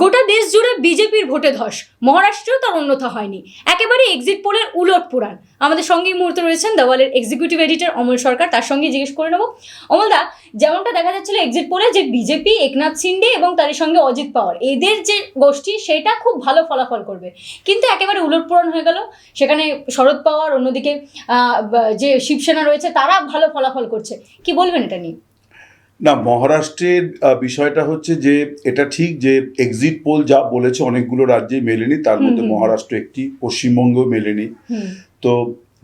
গোটা দেশ জুড়ে বিজেপির ভোটে ধস। মহারাষ্ট্রেও তার অন্যথা হয়নি। একেবারে এক্সিট পোলের উলট পুরাণ। আমাদের সঙ্গে এই মুহূর্তে রয়েছেন দেওয়ালের এক্সিকিউটিভ এডিটর অমল সরকার। তার সঙ্গে জিজ্ঞেস করে নেব। অমলদা যেমনটা দেখা যাচ্ছিল এক্সিট পোলে যে বিজেপি, একনাথ সিন্ডে এবং তার সঙ্গে অজিত পাওয়ার, এদের যে গোষ্ঠী, সেটা খুব ভালো ফলাফল করবে। কিন্তু একেবারে উলট পুরাণ হয়ে গেল। সেখানে শরদ পাওয়ার, অন্যদিকে যে শিবসেনা রয়েছে, তারা ভালো ফলাফল করছে। কি বলবেন এটা নিয়ে? না মহারাষ্ট্রের বিষয়টা হচ্ছে যে এটা ঠিক যে এক্সিট পোল যা বলেছে অনেকগুলো রাজ্যে মেলেনি তার মধ্যে। মহারাষ্ট্র একটি পশ্চিমবঙ্গ মেলেনি। তো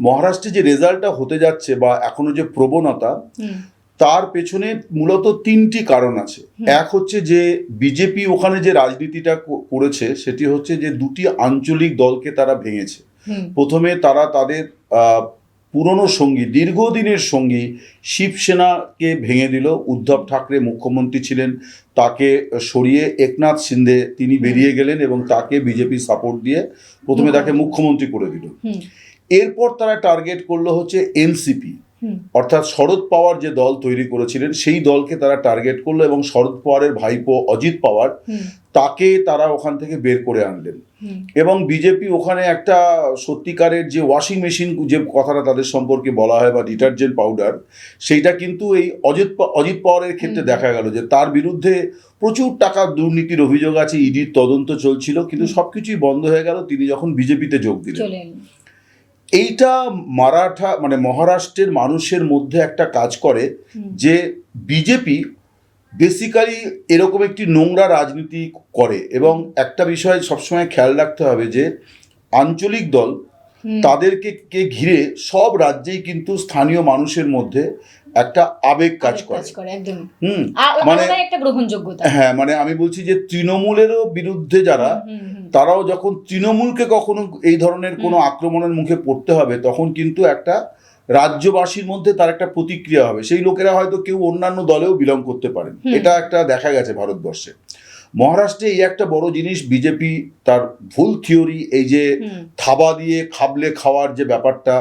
মহারাষ্ট্রে যে রেজাল্টটা হতে যাচ্ছে বা এখনও যে প্রবণতা তার পেছনে মূলত তিনটি কারণ আছে। এক হচ্ছে যে বিজেপি ওখানে যে রাজনীতিটা করেছে সেটি হচ্ছে যে দুটি আঞ্চলিক দলকে তারা ভেঙেছে। প্রথমে তারা তাদের পুরনো সঙ্গী দীর্ঘদিনের সঙ্গী শিবসেনাকে ভেঙে দিল। উদ্ধব ঠাকরে মুখ্যমন্ত্রী ছিলেন তাকে সরিয়ে একনাথ সিন্ধে তিনি বেরিয়ে গেলেন এবং তাকে বিজেপি সাপোর্ট দিয়ে প্রথমে তাকে মুখ্যমন্ত্রী করে দিল। এরপর তারা টার্গেট করল হচ্ছে এনসিপি অর্থাৎ শরদ পাওয়ার যে দল তৈরি করেছিলেন সেই দলকে তারা টার্গেট করল এবং শরদ পাওয়ারের ভাইপো অজিত পাওয়ার তাকে তারা ওখান থেকে বের করে আনলেন। এবং বিজেপি ওখানে একটা সত্যিকারের যে ওয়াশিং মেশিন যে কথাটা তাদের সম্পর্কে বলা হয় বা ডিটারজেন্ট পাউডার সেইটা কিন্তু এই অজিত অজিত পাওয়ারের ক্ষেত্রে দেখা গেল যে তার বিরুদ্ধে প্রচুর টাকা দুর্নীতির অভিযোগ আছে ইডির তদন্ত চলছিল কিন্তু সবকিছুই বন্ধ হয়ে গেল। তিনি যখন বিজেপিতে যোগ দিলেন। এইটা মারাঠা মানে মহারাষ্ট্রের মানুষের মধ্যে একটা কাজ করে যে বিজেপি বেসিক্যালি এরকম একটি নোংরা রাজনীতি করে এবং একটা বিষয় সবসময় খেয়াল রাখতে হবে যে আঞ্চলিক দল তাদেরকে কে ঘিরে সব রাজ্যেই কিন্তু স্থানীয় মানুষের মধ্যে একটা আবেগ কাজ করে। হুম মানে- একটা গ্রহণযোগ্যতা। হ্যাঁ মানে আমি বলছি যে তৃণমূলেরও বিরুদ্ধে যারা। তারাও যখন তৃণমূলকে কখনো এই ধরনের কোনো আক্রমণের মুখে পড়তে হবে তখন কিন্তু একটা রাজ্যবাসীর মধ্যে তার একটা প্রতিক্রিয়া হবে। সেই লোকেরা হয়তো কেউ অন্যান্য দলেও বিলং করতে পারেন। এটা একটা দেখা গেছে ভারতবর্ষে। মহারাষ্ট্রে এই একটা বড় জিনিস বিজেপি তার ভুল থিওরি এই যে থাবা দিয়ে খাবলে খাওয়ার যে ব্যাপারটা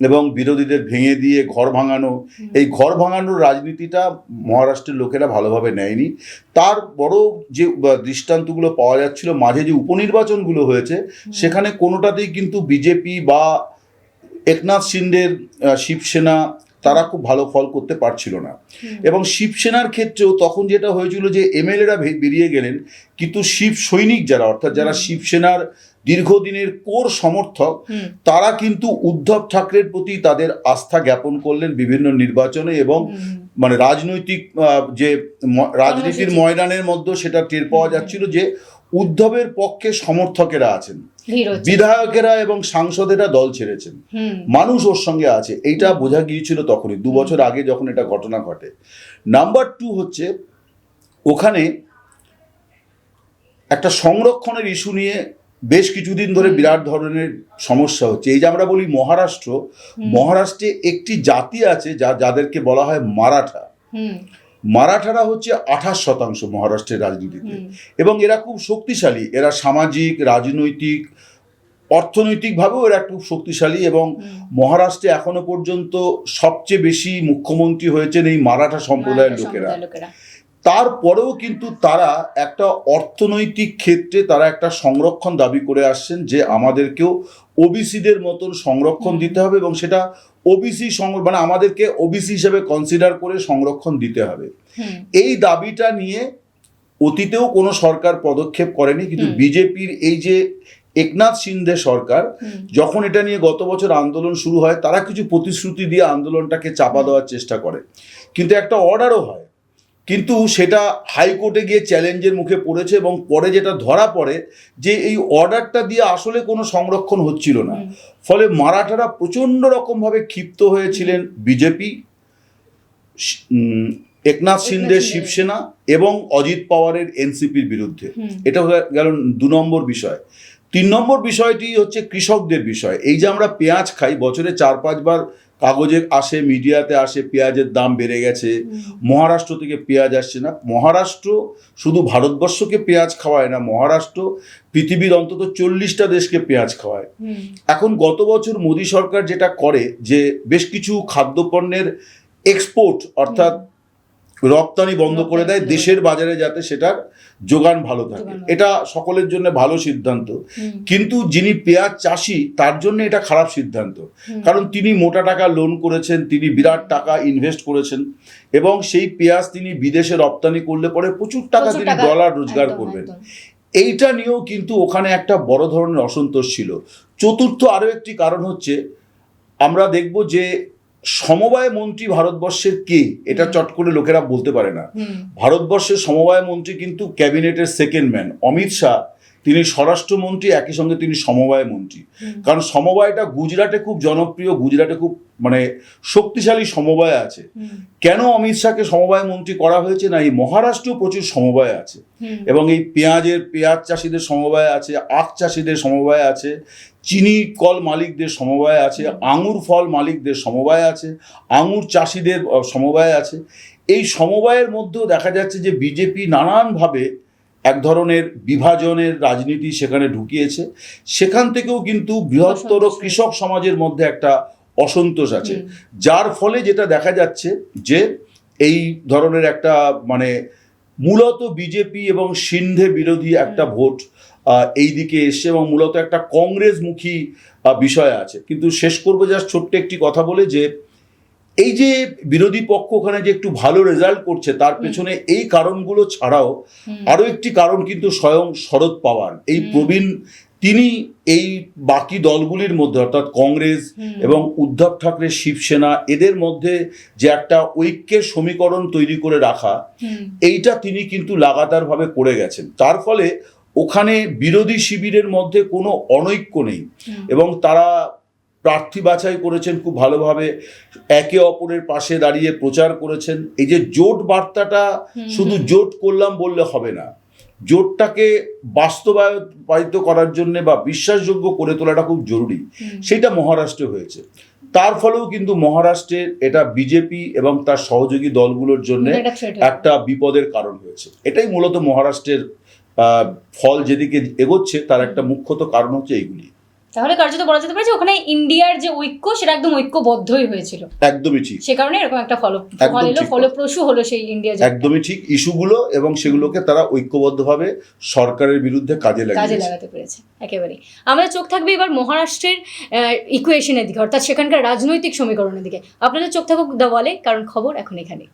এবং বিরোধীদের ভেঙে দিয়ে ঘর ভাঙানো এই ঘর ভাঙানোর রাজনীতিটা মহারাষ্ট্রের লোকেরা ভালোভাবে নেয়নি। তার বড় যে দৃষ্টান্তগুলো পাওয়া যাচ্ছিল মাঝে যে উপনির্বাচনগুলো হয়েছে সেখানে কোনোটাতেই কিন্তু বিজেপি বা একনাথ শিন্ডের আহ, শিবসেনা তারা খুব ভালো ফল করতে পারছিল না। এবং শিবসেনার ক্ষেত্রেও তখন যেটা হয়েছিল যে এমএলএরা বেরিয়ে গেলেন কিন্তু শিব সৈনিক যারা অর্থাৎ যারা শিবসেনার দীর্ঘদিনের কোর সমর্থক তারা কিন্তু উদ্ধব ঠাকরের প্রতি তাদের আস্থা জ্ঞাপন করলেন বিভিন্ন নির্বাচনে এবং। মানে রাজনৈতিক যে রাজনীতির ময়দানের মধ্যে সেটা টের পাওয়া যাচ্ছিল যে উদ্ধবের পক্ষে সমর্থকেরা আছেন। বিধায়কেরা এবং সাংসদেরা দল ছেড়েছেন। মানুষ ওর সঙ্গে আছে। এইটা বোঝা গিয়েছিল তখনই দু বছর আগে যখন এটা ঘটনা ঘটে। নাম্বার টু হচ্ছে ওখানে একটা সংরক্ষণের ইস্যু নিয়ে বেশ কিছুদিন ধরে বিরাট ধরনের সমস্যা হচ্ছে। এই যে আমরা বলি মহারাষ্ট্র মহারাষ্ট্রে একটি জাতি আছে যা যাদেরকে বলা হয় মারাঠা। মারাঠারা হচ্ছে আঠাশ শতাংশ মহারাষ্ট্রের রাজনীতিতে। এবং এরা খুব শক্তিশালী। এরা সামাজিক রাজনৈতিক অর্থনৈতিকভাবেও এরা খুব শক্তিশালী এবং মহারাষ্ট্রে এখনও পর্যন্ত সবচেয়ে বেশি মুখ্যমন্ত্রী হয়েছেন এই মারাঠা সম্প্রদায়ের লোকেরা। সম্প্রদায়ের লোকেরা। তারপরেও কিন্তু তারা একটা অর্থনৈতিক ক্ষেত্রে তারা একটা সংরক্ষণ দাবি করে আসছেন যে আমাদেরকেও ওবিসিদের মতন সংরক্ষণ দিতে হবে এবং সেটা ওবিসি মানে আমাদেরকে ওবিসি হিসেবে কনসিডার করে সংরক্ষণ দিতে হবে। এই দাবিটা নিয়ে অতীতেও কোনো সরকার পদক্ষেপ করেনি কিন্তু বিজেপির এই যে একনাথ সিন্ধে সরকার যখন এটা নিয়ে গত বছর আন্দোলন শুরু হয় তারা কিছু প্রতিশ্রুতি দিয়ে আন্দোলনটাকে চাপা দেওয়ার চেষ্টা করে। কিন্তু একটা অর্ডারও হয়। কিন্তু সেটা হাইকোর্টে গিয়ে চ্যালেঞ্জের মুখে পড়েছে এবং পরে যেটা ধরা পড়ে যে এই অর্ডারটা দিয়ে আসলে কোনো সংরক্ষণ হচ্ছিল না। ফলে মারাঠারা প্রচণ্ড রকমভাবে ক্ষিপ্ত হয়েছিলেন বিজেপি একনাথ সিন্ধে। শিবসেনা এবং অজিত পাওয়ারের এনসিপির বিরুদ্ধে। এটা হয়ে গেল দু নম্বর বিষয়। তিন নম্বর বিষয়টি হচ্ছে কৃষকদের বিষয়। এই যে আমরা পেঁয়াজ খাই বছরে চার পাঁচবার কাগজে আসে মিডিয়াতে আসে পেঁয়াজের দাম বেড়ে গেছে। মহারাষ্ট্র থেকে পেঁয়াজ আসছে না। মহারাষ্ট্র শুধু ভারতবর্ষকে পেঁয়াজ খাওয়ায় না মহারাষ্ট্র পৃথিবীর অন্তত চল্লিশটা দেশকে পেঁয়াজ খাওয়ায়। এখন গত বছর মোদী সরকার যেটা করে যে বেশ কিছু খাদ্যপণ্যের এক্সপোর্ট অর্থাৎ রপ্তানি বন্ধ করে দেয় দেশের বাজারে যাতে সেটার যোগান ভালো থাকে। এটা সকলের জন্য ভালো সিদ্ধান্ত। কিন্তু যিনি পেঁয়াজ চাষি তার জন্য এটা খারাপ সিদ্ধান্ত। কারণ তিনি মোটা টাকা লোন করেছেন তিনি বিরাট টাকা ইনভেস্ট করেছেন এবং সেই পেঁয়াজ তিনি বিদেশে রপ্তানি করলে পরে প্রচুর টাকা তিনি ডলার রোজগার করবেন। এইটা নিয়েও কিন্তু ওখানে একটা বড় ধরনের অসন্তোষ ছিল। চতুর্থ আরও একটি কারণ হচ্ছে আমরা দেখব যে সমবায় মন্ত্রী ভারতবর্ষের কে? এটা চট করে লোকেরা বলতে পারে না। ভারতবর্ষের সমবায় মন্ত্রী কিন্তু ক্যাবিনেটের সেকেন্ড ম্যান। অমিত শাহ তিনি স্বরাষ্ট্রমন্ত্রী একই সঙ্গে তিনি সমবায় মন্ত্রী। কারণ সমবায়টা গুজরাটে খুব জনপ্রিয় গুজরাটে খুব মানে শক্তিশালী সমবায় আছে। কেন অমিত শাহকে সমবায় মন্ত্রী করা হয়েছে না? এই মহারাষ্ট্রেও প্রচুর সমবায় আছে। এবং এই পেঁয়াজের পেঁয়াজ চাষিদের সমবায় আছে আখ চাষিদের সমবায় আছে চিনি কল মালিকদের সমবায় আছে আঙুর ফল মালিকদের সমবায় আছে আঙুর চাষিদের সমবায় আছে। এই সমবায়ের মধ্যেও দেখা যাচ্ছে যে বিজেপি নানানভাবে এক ধরনের বিভাজনের রাজনীতি সেখানে ঢুকিয়েছে। সেখান থেকেও কিন্তু বৃহত্তর কৃষক সমাজের মধ্যে একটা অসন্তোষ আছে। যার ফলে যেটা দেখা যাচ্ছে যে এই ধরনের একটা মানে মূলত বিজেপি এবং সিন্ধে বিরোধী একটা ভোট এই দিকে এসছে এবং মূলত একটা কংগ্রেসমুখী বিষয় আছে। কিন্তু শেষ করব জাস্ট ছোট্ট একটি কথা বলে যে এই যে বিরোধী পক্ষ ওখানে যে একটু ভালো রেজাল্ট করছে তার পেছনে এই কারণগুলো ছাড়াও আরও একটি কারণ কিন্তু স্বয়ং শরদ পাওয়ার। এই প্রবীণ তিনি এই বাকি দলগুলির মধ্যে অর্থাৎ কংগ্রেস এবং উদ্ধব ঠাকরে শিবসেনা এদের মধ্যে যে একটা ঐক্যের সমীকরণ তৈরি করে রাখা এইটা তিনি কিন্তু লাগাতারভাবে করে গেছেন। তার ফলে ওখানে বিরোধী শিবিরের মধ্যে কোনো অনৈক্য নেই এবং তারা প্রার্থী বাছাই করেছেন খুব ভালোভাবে। একে অপরের পাশে দাঁড়িয়ে প্রচার করেছেন। এই যে জোট বার্তাটা শুধু জোট করলাম বললে হবে না। জোটটাকে বাস্তবায়িত করার জন্য বা বিশ্বাসযোগ্য করে তোলাটা খুব জরুরি। সেটা মহারাষ্ট্রে হয়েছে। তার ফলেও কিন্তু মহারাষ্ট্রের এটা বিজেপি এবং তার সহযোগী দলগুলোর জন্য একটা বিপদের কারণ হয়েছে। এটাই মূলত মহারাষ্ট্রের আহ, ফল যেদিকে এগোচ্ছে তার একটা মুখ্যত কারণ হচ্ছে এইগুলি। তাহলে কার্যত বলা যেতে পারে যে ওখানে ইন্ডিয়ার যে ঐক্য সেটা একদম ঐক্যবদ্ধই হয়েছিল। একদমই ঠিক। সে কারণে এরকম একটা ফল ফল এলো ফলপ্রসূ হলো সেই ইন্ডিয়া একদমই ঠিক। ইস্যুগুলো এবং সেগুলোকে তারা ঐক্যবদ্ধভাবে সরকারের বিরুদ্ধে কাজে কাজে লাগাতে পেরেছে একেবারে আমাদের চোখ থাকবে এবার মহারাষ্ট্রের ইকুয়েশনের দিকে অর্থাৎ সেখানকার রাজনৈতিক সমীকরণের দিকে। আপনাদের চোখ থাকুক দ্য ওয়ালে কারণ খবর এখন এখানে।